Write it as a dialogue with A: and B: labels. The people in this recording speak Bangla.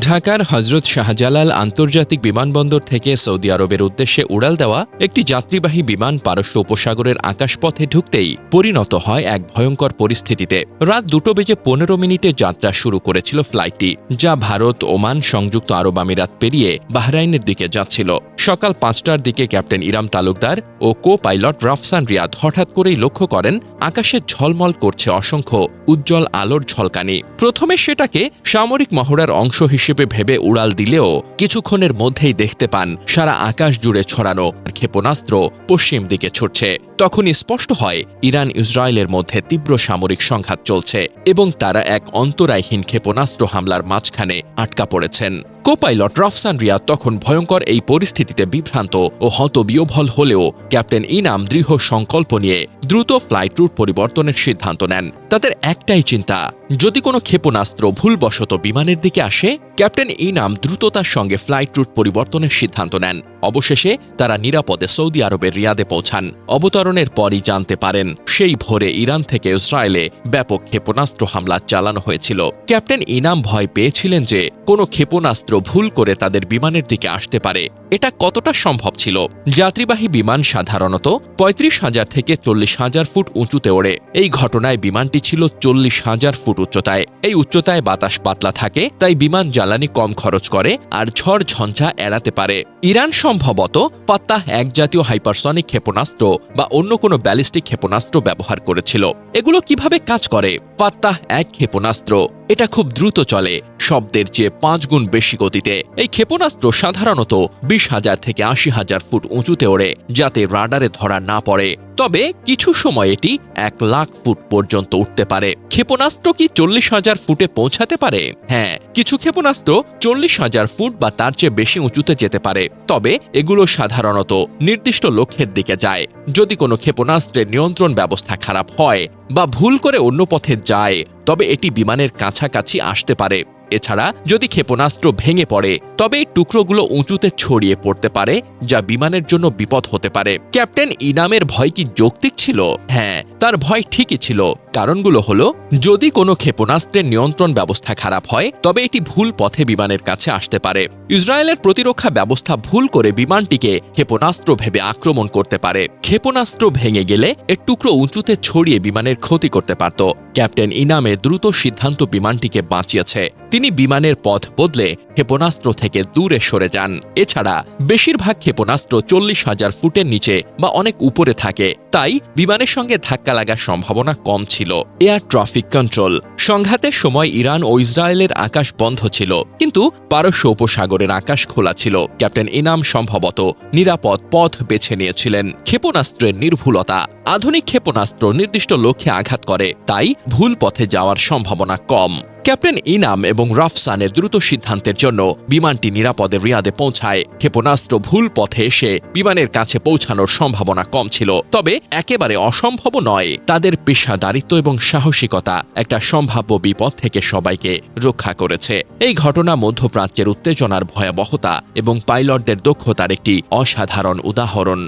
A: ঢাকার হজরত শাহজালাল আন্তর্জাতিক বিমানবন্দর থেকে সৌদি আরবের উদ্দেশ্যে উড়াল দেওয়া একটি যাত্রীবাহী বিমান পারস্য উপসাগরের আকাশপথে ঢুকতেই পরিণত হয় এক ভয়ঙ্কর পরিস্থিতিতে। রাত দুটো বেজে পনেরো মিনিটে যাত্রা শুরু করেছিল ফ্লাইটটি, যা ভারত, ওমান সংযুক্ত আরব আমিরাত পেরিয়ে বাহরাইনের দিকে যাচ্ছিল। সকাল পাঁচটার দিকে ক্যাপ্টেন ইরাম তালুকদার ও কো পাইলট রাফসান রিয়াদ হঠাৎ করেই লক্ষ্য করেন, আকাশে ঝলমল করছে অসংখ্য উজ্জ্বল আলোর ঝলকানি। প্রথমে সেটাকে সামরিক মহড়ার অংশ হিসেবে ভেবে উড়াল দিলেও কিছুক্ষণের মধ্যেই দেখতে পান, সারা আকাশ জুড়ে ছড়ানো ক্ষেপণাস্ত্র পশ্চিম দিকে ছুটছে। তখনই স্পষ্ট হয়, ইরান ইসরায়েলের মধ্যে তীব্র সামরিক সংঘাত চলছে এবং তারা এক অন্তরায়হীন ক্ষেপণাস্ত্র হামলার মাঝখানে আটকা পড়েছেন। কোপাইলট রফসান রিয়া তখন ভয়ঙ্কর এই পরিস্থিতিতে বিভ্রান্ত ও হতবিয়ভল হলেও ক্যাপ্টেন ইনাম দৃঢ় সংকল্প নিয়ে দ্রুত ফ্লাইট রুট পরিবর্তনের সিদ্ধান্ত নেন। তাদের একটাই চিন্তা যদি কোনো ক্ষেপণাস্ত্র ভুলবশত বিমানের দিকে আসে, ক্যাপ্টেন ইনাম দ্রুততার সঙ্গে ফ্লাইট রুট পরিবর্তনের সিদ্ধান্ত নেন। অবশেষে তারা নিরাপদে সৌদি আরবের রিয়াদে পৌঁছান। অবতরণের পরই জানতে পারেন, সেই ভোরে ইরান থেকে ইসরায়েলে ব্যাপক ক্ষেপণাস্ত্র হামলা চালানো হয়েছিল। ক্যাপ্টেন ইনাম ভয় পেয়েছিলেন যে, কোনো ক্ষেপণাস্ত্র ভুল করে তাদের বিমানের দিকে আসতে পারে। এটা কতটা সম্ভব ছিল? যাত্রীবাহী বিমান সাধারণত পঁয়ত্রিশ হাজার থেকে চল্লিশ হাজার ফুট উঁচুতে ওড়ে। এই ঘটনায় বিমানটি ছিল চল্লিশ হাজার ফুট উচ্চতায়। এই উচ্চতায় বাতাস পাতলা থাকে, তাই বিমান জ্বালানি কম খরচ করে আর ঝড় ঝঞ্ঝা এড়াতে পারে। ইরান সম্ভবত পাত্তাহ এক জাতীয় হাইপারসনিক ক্ষেপণাস্ত্র বা অন্য কোনো ব্যালিস্টিক ক্ষেপণাস্ত্র ব্যবহার করেছিল। এগুলো কীভাবে কাজ করে? পাত্তাহ এক ক্ষেপণাস্ত্র। এটা খুব দ্রুত চলে, শব্দের চেয়ে পাঁচ গুণ বেশি গতিতে। এই ক্ষেপণাস্ত্র সাধারণত বিশ হাজার থেকে আশি হাজার ফুট উঁচুতে ওড়ে, যাতে রাডারে ধরা না পড়ে। তবে কিছু সময় এটি এক লাখ ফুট পর্যন্ত উঠতে পারে। ক্ষেপণাস্ত্র কি চল্লিশ হাজার ফুটে পৌঁছাতে পারে? হ্যাঁ কিছু ক্ষেপণাস্ত্র চল্লিশ হাজার ফুট বা তার চেয়ে বেশি উঁচুতে যেতে পারে, তবে এগুলো সাধারণত নির্দিষ্ট লক্ষ্যের দিকে যায়। যদি কোনো ক্ষেপণাস্ত্রের নিয়ন্ত্রণ ব্যবস্থা খারাপ হয় বা ভুল করে অন্য পথে যায়, তবে এটি বিমানের কাছাকাছি আসতে পারে। এছাড়া, যদি ক্ষেপণাস্ত্র ভেঙে পড়ে, তবে এই টুকরোগুলো উঁচুতে ছড়িয়ে পড়তে পারে, যা বিমানের জন্য বিপদ হতে পারে। ক্যাপ্টেন ইনামের ভয় কি যৌক্তিক ছিল? হ্যাঁ তার ভয় ঠিকই ছিল। কারণগুলো হলো, যদি কোনো ক্ষেপণাস্ত্রের নিয়ন্ত্রণ ব্যবস্থা খারাপ হয়, তবে এটি ভুল পথে বিমানের কাছে আসতে পারে। ইসরায়েলের প্রতিরক্ষা ব্যবস্থা ভুল করে বিমানটিকে ক্ষেপণাস্ত্র ভেবে আক্রমণ করতে পারে। ক্ষেপণাস্ত্র ভেঙে গেলে এর টুকরো উঁচুতে ছড়িয়ে বিমানের ক্ষতি করতে পারত। ক্যাপ্টেন ইনামে দ্রুত সিদ্ধান্ত বিমানটিকে বাঁচিয়েছে। তিনি বিমানের পথ বদলে ক্ষেপণাস্ত্র থেকে দূরে সরে যান। এছাড়া বেশিরভাগ ক্ষেপণাস্ত্র চল্লিশ হাজার ফুটের নিচে বা অনেক উপরে থাকে। তাই বিমানের সঙ্গে ধাক্কা লাগার সম্ভাবনা কম ছিল। Air traffic control. সংঘাতের সময় ইরান ও ইসরায়েলের আকাশ বন্ধ ছিল, কিন্তু পারস্য উপসাগরের আকাশ খোলা ছিল। ক্যাপ্টেন ইনাম সম্ভবত নিরাপদ পথ বেছে নিয়েছিলেন। ক্ষেপণাস্ত্রের নির্ভুলতা। আধুনিক ক্ষেপণাস্ত্র নির্দিষ্ট লক্ষ্যে আঘাত করে, তাই ভুল পথে যাওয়ার সম্ভাবনা কম। ক্যাপ্টেন ইনাম এবং রাফসানের দ্রুত সিদ্ধান্তের জন্য বিমানটি নিরাপদে রিয়াদে পৌঁছায়। ক্ষেপণাস্ত্র ভুল পথে এসে বিমানের কাছে পৌঁছানোর সম্ভাবনা কম ছিল। তবে একেবারে অসম্ভব নয়, তাদের পেশাদারিত্ব এবং সাহসিকতা একটা সম্ভাব্য বিপদ থেকে সবাইকে রক্ষা করেছে। এই ঘটনা মধ্যপ্রাচ্যের উত্তেজনার ভয়াবহতা এবং পাইলটদের দক্ষতার একটি অসাধারণ উদাহরণ।